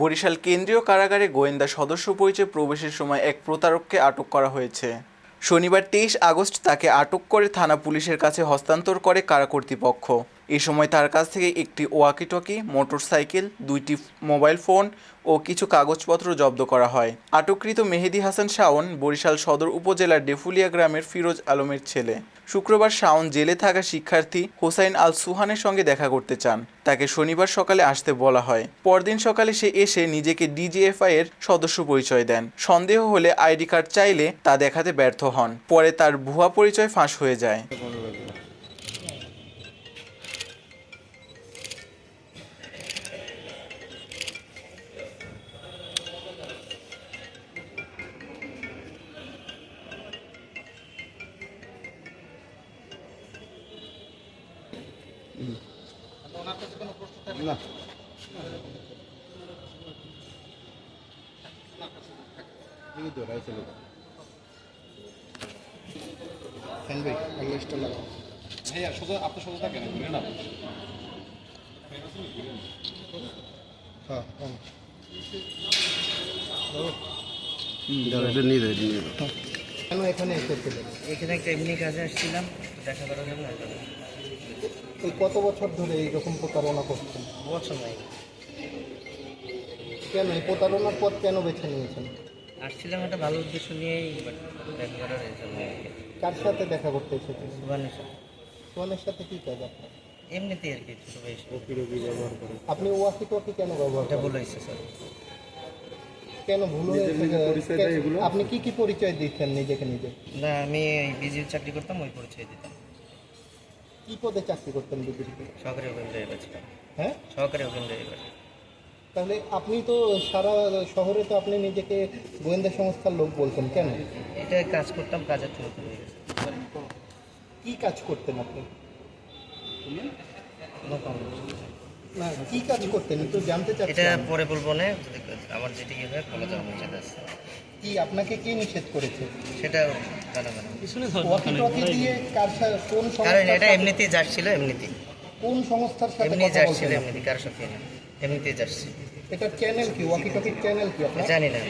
বরিশাল কেন্দ্রীয় কারাগারে গোয়েন্দা সদস্য পরিচয় প্রবেশের সময় এক প্রতারককে আটক করা হয়েছে। শনিবার তেইশ আগস্ট তাকে আটক করে থানা পুলিশের কাছে হস্তান্তর করে কারা কর্তৃপক্ষ। এ সময় তার কাছ থেকে একটি ওয়াকিটকি, মোটরসাইকেল, দুইটি মোবাইল ফোন ও কিছু কাগজপত্র জব্দ করা হয়। আটককৃত মেহেদি হাসান শাওন বরিশাল সদর উপজেলার ডেফুলিয়া গ্রামের ফিরোজ আলমের ছেলে। শুক্রবার শাওন জেলে থাকা শিক্ষার্থী হোসাইন আল সুহানের সঙ্গে দেখা করতে চান। তাকে শনিবার সকালে আসতে বলা হয়। পরদিন সকালে সে এসে নিজেকে ডিজিএফআই এর সদস্য পরিচয় দেন। সন্দেহ হলে আইডি কার্ড চাইলে তা দেখাতে ব্যর্থ হন। পরে তার ভুয়া পরিচয় ফাঁস হয়ে যায়। ভাইয়া সোজা আপনার সোজা ঘুরে না হ্যাঁ হ্যাঁ কেন এখানে একটা এমনি কাজে আসছিলাম দেখা করার জন্য আসলাম। এই কত বছর ধরে এইরকম প্রতারণা করছেন? বছর নাই কেন এই প্রতারণার পথ কেন বেছে নিয়েছেন? আসছিলাম একটা ভালো উদ্দেশ্য নিয়েই দেখা করার। কার সাথে দেখা করতে এসেছেন? সুবানের সাথে। সোহানের সাথে কি কাজ আপনার? এমনিতেই আর কি ছোটো বেশি আপনি ওয়াকি টোয়াকি কেন ব্যবহার এটা করেন? বলে হয়েছে স্যার কেন ভুল হয়েছে? আপনি কি কি পরিচয় দিচ্ছেন নিজেকে নিজে? না আমি বিজির চাকরি করতাম ওই পরিচয় দিতাম। কি পদে চাকরি করতেন বিজেপিতে সহকারী ওপেন ড্রাইভার হ্যাঁ? সহকারী ওপেন ড্রাইভার তাহলে আপনি তো সারা শহরে তো আপনি নিজেকে গোয়েন্দা সংস্থার লোক বলতেন কেন? এটা কাজ করতাম কাজের থেকে হয়ে গেছে। কি কাজ করতেন আপনি। না কি কাজ করতেন? একটু জানতে এটা পরে বলব না যদি আমার যেটা ইয়ে হয় বলা যাবে কি আপনাকে কে নিষেধ করেছে? সেটা জানা দিয়ে কার সাথে কোন কারণ এটা এমনিতেই যাচ্ছিল এমনিতেই। কোন সংস্থার সাথে এমনি যাচ্ছিল বলছেন এমনিতে কারোর সাথে? এমনিতেই যাচ্ছি এটা চ্যানেল কি? ওয়াকি টকির চ্যানেল কি জানি না।